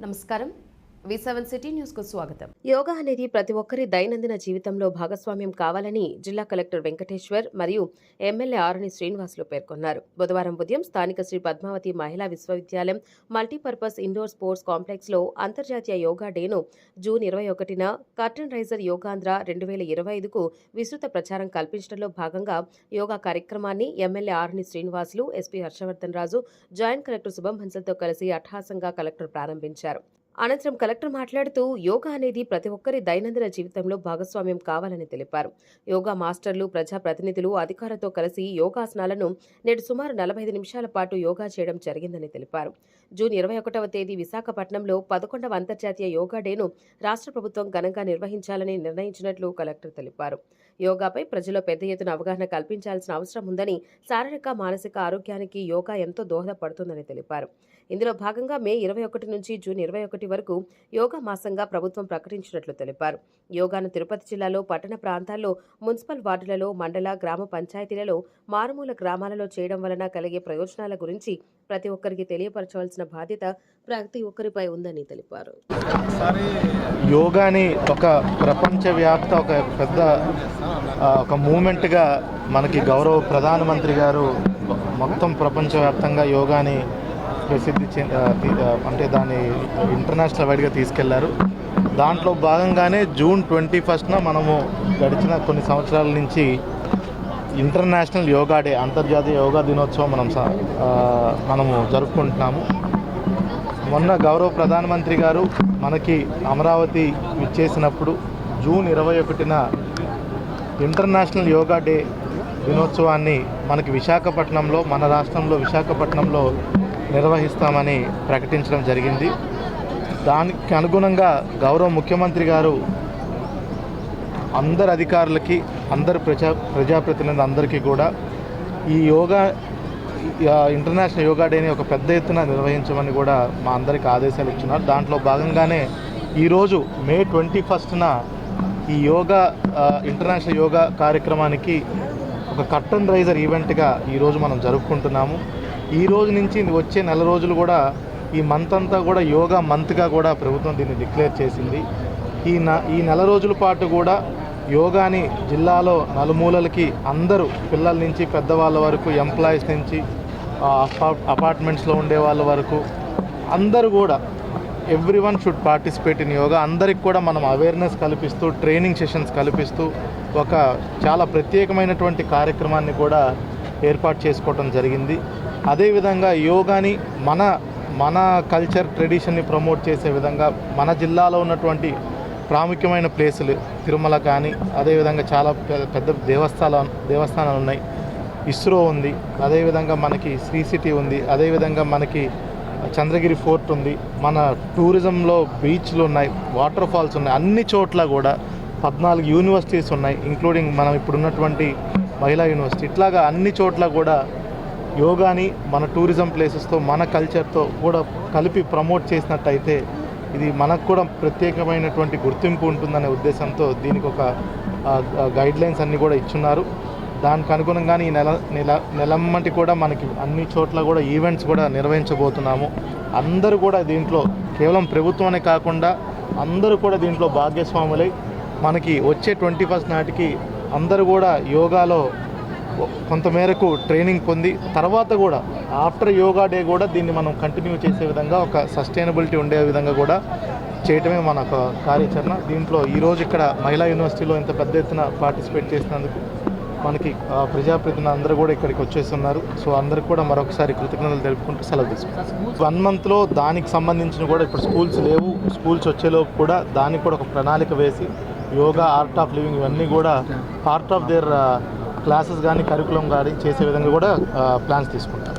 నమస్కారం. సిటీ న్యూస్కు స్వాగతం. యోగా అనేది ప్రతి ఒక్కరి దైనందిన జీవితంలో భాగస్వామ్యం కావాలని జిల్లా కలెక్టర్ వెంకటేశ్వర్ మరియు ఎమ్మెల్యే ఆరుని శ్రీనివాసులు పేర్కొన్నారు. బుధవారం ఉదయం స్థానిక శ్రీ పద్మావతి మహిళా విశ్వవిద్యాలయం మల్టీపర్పస్ ఇండోర్ స్పోర్ట్స్ కాంప్లెక్స్లో అంతర్జాతీయ యోగా డేను జూన్ ఇరవై ఒకటిన కర్టన్ రైజర్ యోగాంధ్ర రెండు వేల ఇరవై ఐదుకు విస్తృత ప్రచారం కల్పించడంలో భాగంగా యోగా కార్యక్రమాన్ని MLA Aruni Srinivasulu SP Harshavardhan Raju joint collector Shubham హన్సల్తో కలిసి అట్టహాసంగా కలెక్టర్ ప్రారంభించారు. అనంతరం కలెక్టర్ మాట్లాడుతూ యోగా అనేది ప్రతి ఒక్కరి దైనందిన జీవితంలో భాగస్వామ్యం కావాలని తెలిపారు. యోగా మాస్టర్లు ప్రజాప్రతినిధులు అధికారులతో కలిసి యోగాసనాలను నేడు సుమారు నలభై నిమిషాల పాటు యోగా చేయడం జరిగిందని తెలిపారు. జూన్ ఇరవై ఒకటవ తేదీ విశాఖపట్నంలో పదకొండవ అంతర్జాతీయ యోగా డేను రాష్ట్ర ప్రభుత్వం ఘనంగా నిర్వహించాలని నిర్ణయించినట్లు కలెక్టర్ తెలిపారు. యోగాపై ప్రజల్లో పెద్ద ఎత్తున అవగాహన కల్పించాల్సిన అవసరం ఉందని శారీరక మానసిక ఆరోగ్యానికి యోగా ఎంతో దోహదపడుతుందని తెలిపారు. ఇందులో భాగంగా మే ఇరవై ఒకటి నుంచి జూన్ ఇరవై ఒకటి వరకు యోగా మాసంగా ప్రభుత్వం ప్రకటించినట్లు తెలిపారు. యోగాను తిరుపతి జిల్లాలో పట్టణ ప్రాంతాల్లో మున్సిపల్ వార్డులలో మండల గ్రామ పంచాయతీలలో మారుమూల గ్రామాలలో చేయడం వలన కలిగే ప్రయోజనాల గురించి ప్రతి ఒక్కరికి తెలియపరచవలసిన బాధ్యత ప్రతి ఒక్కరిపై ఉందని తెలిపారు. యోగాని ఒక ప్రపంచవ్యాప్త ఒక పెద్ద ఒక మూమెంట్గా మనకి గౌరవ ప్రధానమంత్రి గారు మొత్తం ప్రపంచవ్యాప్తంగా యోగాని ప్రసిద్ధి చెంద అంటే దాన్ని ఇంటర్నేషనల్ వైడ్గా తీసుకెళ్ళారు. దాంట్లో భాగంగానే జూన్ ట్వంటీ ఫస్ట్న మనము గడిచిన కొన్ని సంవత్సరాల నుంచి ఇంటర్నేషనల్ యోగా డే అంతర్జాతీయ యోగా దినోత్సవం మనం మనము జరుపుకుంటున్నాము. మొన్న గౌరవ ప్రధానమంత్రి గారు మనకి అమరావతి ఇచ్చేసినప్పుడు జూన్ ఇరవై ఒకటిన ఇంటర్నేషనల్ యోగా డే దినోత్సవాన్ని మనకి విశాఖపట్నంలో మన రాష్ట్రంలో విశాఖపట్నంలో నిర్వహిస్తామని ప్రకటించడం జరిగింది. దానికి అనుగుణంగా గౌరవ ముఖ్యమంత్రి గారు అందరు అధికారులకి అందరు ప్రజా ప్రజాప్రతినిధులు అందరికీ కూడా ఈ యోగా ఇంటర్నేషనల్ యోగా డేని ఒక పెద్ద ఎత్తున నిర్వహించమని కూడా మా అందరికి ఆదేశాలు ఇచ్చినారు. దాంట్లో భాగంగానే ఈరోజు మే ట్వంటీ ఫస్ట్న ఈ యోగా ఇంటర్నేషనల్ యోగా కార్యక్రమానికి ఒక కట్టన్ రైజర్ ఈవెంట్గా ఈరోజు మనం జరుపుకుంటున్నాము. ఈ రోజు నుంచి వచ్చే నెల రోజులు కూడా ఈ మంత్ అంతా కూడా యోగా మంత్గా కూడా ప్రభుత్వం దీన్ని డిక్లేర్ చేసింది. ఈ న ఈ నెల రోజుల పాటు కూడా యోగాని జిల్లాలో నలుమూలలకి అందరూ పిల్లల నుంచి పెద్దవాళ్ళ వరకు ఎంప్లాయీస్ నుంచి అపార్ట్మెంట్స్లో ఉండే వాళ్ళ వరకు అందరూ కూడా every one should participate in yoga. అందరికి కూడా మనం అవేర్నెస్ కల్పిస్తూ ట్రైనింగ్ సెషన్స్ కల్పిస్తూ ఒక చాలా ప్రత్యేకమైనటువంటి కార్యక్రమాన్ని కూడా ఏర్పాటు చేసుకోవడం జరిగింది. అదేవిధంగా యోగాని మన మన కల్చర్ ట్రెడిషన్ని ప్రమోట్ చేసే విధంగా మన జిల్లాలో ఉన్నటువంటి ప్రాముఖ్యమైన ప్లేసులు తిరుమల కానీ అదేవిధంగా చాలా పెద్ద దేవస్థానాలు దేవస్థానాలు ఉన్నాయి. ఇస్రో ఉంది. అదేవిధంగా మనకి శ్రీ సిటీ ఉంది. అదేవిధంగా మనకి చంద్రగిరి ఫోర్ట్ ఉంది. మన టూరిజంలో బీచ్లు ఉన్నాయి. వాటర్ ఫాల్స్ ఉన్నాయి. అన్ని చోట్ల కూడా పద్నాలుగు యూనివర్సిటీస్ ఉన్నాయి ఇంక్లూడింగ్ మనం ఇప్పుడున్నటువంటి మహిళా యూనివర్సిటీ ఇట్లాగా అన్ని చోట్ల కూడా యోగాని మన టూరిజం ప్లేసెస్తో మన కల్చర్తో కూడా కలిపి ప్రమోట్ చేసినట్టయితే ఇది మనకు కూడా ప్రత్యేకమైనటువంటి గుర్తింపు ఉంటుందనే ఉద్దేశంతో దీనికి ఒక గైడ్ లైన్స్ అన్నీ కూడా ఇచ్చున్నారు. దానికి అనుగుణంగానే ఈ నెల నెల నెలమ్మటి కూడా మనకి అన్ని చోట్ల కూడా ఈవెంట్స్ కూడా నిర్వహించబోతున్నాము. అందరూ కూడా దీంట్లో కేవలం ప్రభుత్వమే కాకుండా అందరూ కూడా దీంట్లో భాగస్వాములై మనకి వచ్చే ట్వంటీ ఫస్ట్ నాటికి అందరూ కూడా యోగాలో కొంతమేరకు ట్రైనింగ్ పొంది తర్వాత కూడా ఆఫ్టర్ యోగా డే కూడా దీన్ని మనం కంటిన్యూ చేసే విధంగా ఒక సస్టైనబిలిటీ ఉండే విధంగా కూడా చేయటమే మన ఒక కార్యాచరణ. దీంట్లో ఈరోజు ఇక్కడ మహిళా యూనివర్సిటీలో ఇంత పెద్ద ఎత్తున పార్టిసిపేట్ చేసినందుకు మనకి ప్రజాప్రతినిధులు అందరూ కూడా ఇక్కడికి వచ్చేస్తున్నారు. సో అందరికి కూడా మరొకసారి కృతజ్ఞతలు తెలుపుకుంటూ సెలవు తీసుకుంటాం వన్ మంత్లో దానికి సంబంధించిన కూడా ఇప్పుడు స్కూల్స్ లేవు. స్కూల్స్ వచ్చేలోపు కూడా దానికి కూడా ఒక ప్రణాళిక వేసి యోగా ఆర్ట్ ఆఫ్ లివింగ్ ఇవన్నీ కూడా పార్ట్ ఆఫ్ దేర్ క్లాసెస్ కానీ కరికులం కానీ చేసే విధంగా కూడా ప్లాన్స్ తీసుకుంటాం